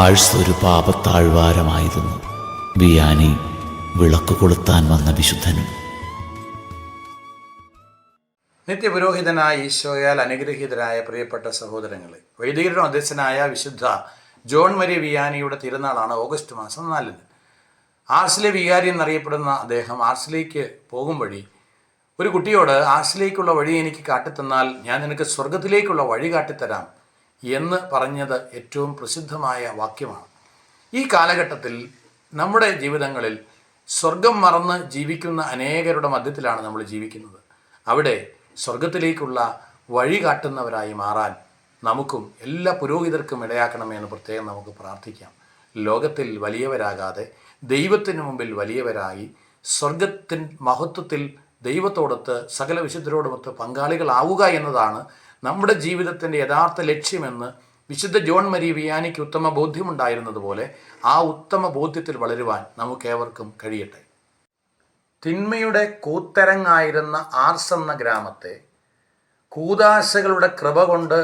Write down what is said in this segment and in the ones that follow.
Hours ഒരു പാപത്താഴ്വാരമായിരുന്നു. ബിയാനി വിളക്ക് കൊളുത്താൻ വന്ന വിശുദ്ധനും. നിത്യപുരോഹിതനായ ഈശോയാൽ അനുഗ്രഹീതരായ പ്രിയപ്പെട്ട സഹോദരങ്ങളെ വൈദികരുടെ അധ്യക്ഷനായ വിശുദ്ധ ജോൺ മരി വിയാനിയുടെ തിരുനാളാണ് ഓഗസ്റ്റ് മാസം നാലിന്. ആർസിലെ വികാരി എന്നറിയപ്പെടുന്ന അദ്ദേഹം ആർസിലേക്ക് പോകും വഴി ഒരു കുട്ടിയോട് ആർസിലേക്കുള്ള വഴി എനിക്ക് കാട്ടിത്തന്നാൽ ഞാൻ നിനക്ക് സ്വർഗത്തിലേക്കുള്ള വഴി കാട്ടിത്തരാം. എന്ന് പറഞ്ഞത് ഏറ്റവും പ്രസിദ്ധമായ വാക്യമാണ്. ഈ കാലഘട്ടത്തിൽ നമ്മുടെ ജീവിതങ്ങളിൽ സ്വർഗം മറന്ന് ജീവിക്കുന്ന അനേകരുടെ മധ്യത്തിലാണ് നമ്മൾ ജീവിക്കുന്നത്. അവിടെ സ്വർഗത്തിലേക്കുള്ള വഴി കാട്ടുന്നവരായി മാറാൻ നമുക്കും എല്ലാ പുരോഹിതർക്കും ഇടയാക്കണമെന്ന് പ്രത്യേകം നമുക്ക് പ്രാർത്ഥിക്കാം. ലോകത്തിൽ വലിയവരാകാതെ ദൈവത്തിന് മുമ്പിൽ വലിയവരായി സ്വർഗത്തിൻ മഹത്വത്തിൽ ദൈവത്തോടൊത്ത് സകല വിശുദ്ധരോടുമൊത്ത് പങ്കാളികളാവുക എന്നതാണ് നമ്മുടെ ജീവിതത്തിന്റെ യഥാർത്ഥ ലക്ഷ്യമെന്ന് വിശുദ്ധ ജോൺ മരി വിയാനിക്ക് ഉത്തമ ബോധ്യമുണ്ടായിരുന്നതുപോലെ ആ ഉത്തമ ബോധ്യത്തിൽ വളരുവാൻ നമുക്കേവർക്കും കഴിയട്ടെ. തിന്മയുടെ കൂത്തരങ്ങായിരുന്ന ആർസ് എന്ന ഗ്രാമത്തെ കൂതാശകളുടെ കൃപ കൊണ്ട്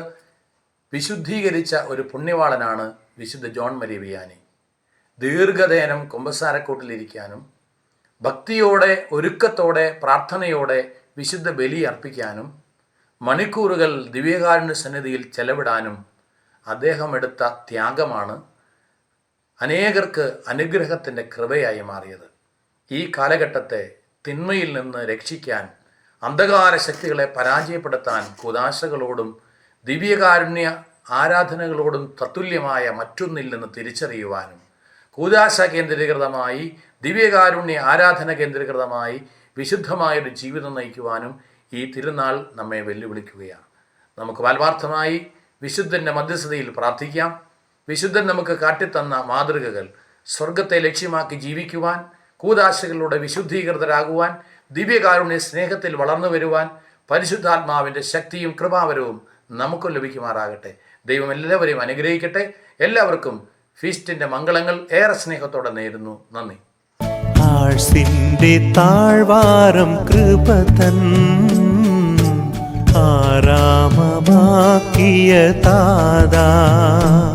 വിശുദ്ധീകരിച്ച ഒരു പുണ്യവാളനാണ് വിശുദ്ധ ജോൺ മരി വിയാനി. ദീർഘനേരം കുമ്പസാരക്കൂട്ടിലിരിക്കാനും ഭക്തിയോടെ ഒരുക്കത്തോടെ പ്രാർത്ഥനയോടെ വിശുദ്ധ ബലി അർപ്പിക്കാനും മണിക്കൂറുകൾ ദിവ്യകാരുണ്യ സന്നിധിയിൽ ചെലവിടാനും അദ്ദേഹം എടുത്ത ത്യാഗമാണ് അനേകർക്ക് അനുഗ്രഹത്തിന്റെ കൃപയായി മാറിയത്. ഈ കാലഘട്ടത്തെ തിന്മയിൽ നിന്ന് രക്ഷിക്കാൻ അന്ധകാര ശക്തികളെ പരാജയപ്പെടുത്താൻ കുദാശകളോടും ദിവ്യകാരുണ്യ ആരാധനകളോടും തത്തുല്യമായ മറ്റൊന്നിൽ നിന്ന് തിരിച്ചറിയുവാനും കൂതാശ കേന്ദ്രീകൃതമായി ദിവ്യകാരുണ്യ ആരാധന കേന്ദ്രീകൃതമായി വിശുദ്ധമായൊരു ജീവിതം നയിക്കുവാനും ഈ തിരുനാൾ നമ്മെ വെല്ലുവിളിക്കുകയാണ്. നമുക്ക് വാൽവാർത്ഥമായി വിശുദ്ധന്റെ മധ്യസ്ഥതയിൽ പ്രാർത്ഥിക്കാം. വിശുദ്ധൻ നമുക്ക് കാട്ടിത്തന്ന മാതൃകകൾ സ്വർഗത്തെ ലക്ഷ്യമാക്കി ജീവിക്കുവാൻ കൂതാശകളിലൂടെ വിശുദ്ധീകൃതരാകുവാൻ ദിവ്യകാരുണ്യ സ്നേഹത്തിൽ വളർന്നു വരുവാൻ പരിശുദ്ധാത്മാവിന്റെ ശക്തിയും കൃപാവരവും നമുക്കും ലഭിക്കുമാറാകട്ടെ. ദൈവം എല്ലാവരെയും അനുഗ്രഹിക്കട്ടെ. എല്ലാവർക്കും ഫീസ്റ്റിന്റെ മംഗളങ്ങൾ ഏറെ സ്നേഹത്തോടെ നേരുന്നു. നന്ദി. താഴ്വാരം കൃപതൻ ആരാമമാക്കിയ താതാ.